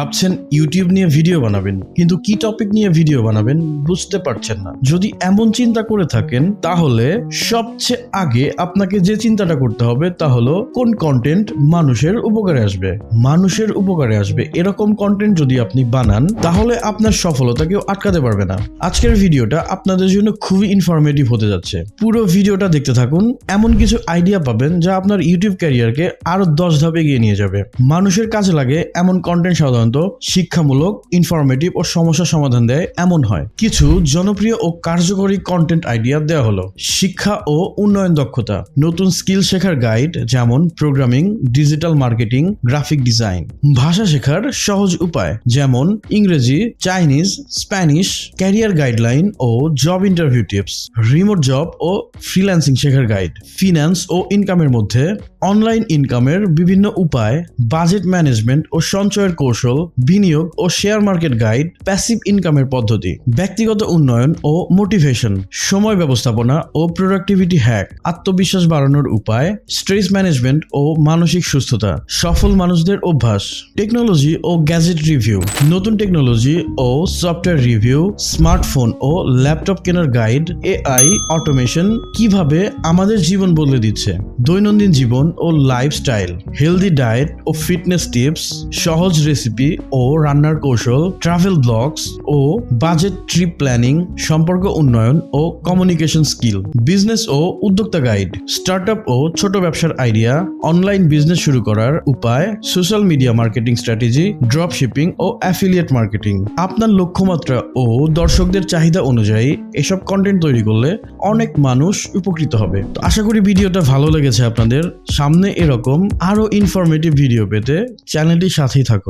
ভাবছেন ইউটিউব নিয়ে ভিডিও বানাবেন, কিন্তু কি টপিক নিয়ে ভিডিও বানাবেন বুঝতে পারছেন না। যদি এমন চিন্তা করে থাকেন, তাহলে সবচেয়ে আগে আপনাকে যে চিন্তাটা করতে হবে, তা হলো কোন কন্টেন্ট মানুষের উপকারে আসবে। মানুষের উপকারে আসবে এরকম কন্টেন্ট যদি আপনি বানান, তাহলে আপনার সফলতা কেউ আটকাতে পারবে না। আজকের ভিডিওটা আপনাদের জন্য খুবই ইনফরমেটিভ হতে যাচ্ছে। পুরো ভিডিওটা দেখতে থাকুন, এমন কিছু আইডিয়া পাবেন, যা আপনার ইউটিউব ক্যারিয়ারকে আরও দশ ধাপ এগিয়ে নিয়ে যাবে। মানুষের কাজে লাগে এমন কন্টেন্ট সাধারণত শিক্ষামূলক ইনফরমেটিভ ও সমস্যা সমাধান দেয় এমন হয়। কিছু জনপ্রিয় ও কার্যকরী কন্টেন্ট আইডিয়া দেওয়া হলো। শিক্ষা ও উন্নয়ন দক্ষতা। নতুন স্কিল শেখার গাইড যেমন programming digital marketing graphic design ভাষা শেখার সহজ উপায় যেমন ইংরেজি চাইনিজ স্প্যানিশ ক্যারিয়ার গাইডলাইন ও job interview tips remote job ও ফ্রিল্যান্সিং শেখার গাইড ফিনান্স ও ইনকামের মধ্যে অনলাইন ইনকামের বিভিন্ন উপায়, বাজেট ম্যানেজমেন্ট ও সঞ্চয়ের কৌশল, বিনিয়োগ ও শেয়ার মার্কেট গাইড, প্যাসিভ ইনকামের পদ্ধতি, ব্যক্তিগত উন্নয়ন ও মোটিভেশন, সময় ব্যবস্থাপনা ও প্রোডাক্টিভিটি হ্যাক, আত্মবিশ্বাস বাড়ানোর উপায়, স্ট্রেস ম্যানেজমেন্ট ও মানসিক সুস্থতা, সফল মানুষদের অভ্যাস, টেকনোলজি ও গ্যাজেট রিভিউ, নতুন টেকনোলজি ও সফটওয়্যার রিভিউ, স্মার্টফোন ও ল্যাপটপ কেনার গাইড, এআই অটোমেশন কীভাবে আমাদের জীবন বদলে দিচ্ছে, দৈনন্দিন জীবন ও লাইফস্টাইল হেলদি ডায়েট ও ফিটনেস টিপস সহজ রেসিপি ও রান্নার কৌশল ট্রাভেল ব্লগস ও বাজেট ট্রিপ প্ল্যানিং সম্পর্ক উন্নয়ন ও কমিউনিকেশন স্কিল বিজনেস ও উদ্যোক্তা গাইড স্টার্টআপ ও ছোট ব্যবসার আইডিয়া অনলাইন বিজনেস শুরু করার উপায় social media marketing strategy drop shipping ও অ্যাফিলিয়েট মার্কেটিং আপনার লক্ষ্যমাত্রা ও দর্শকদের চাহিদা অনুযায়ী এসব কন্টেন্ট তৈরি করলে অনেক মানুষ উপকৃত হবে। তো আশা করি ভিডিওটা ভালো লেগেছে আপনাদের। সামনে এরকম আরও ইনফরমেটিভ ভিডিও পেতে চ্যানেলটির সাথেই থাকুন।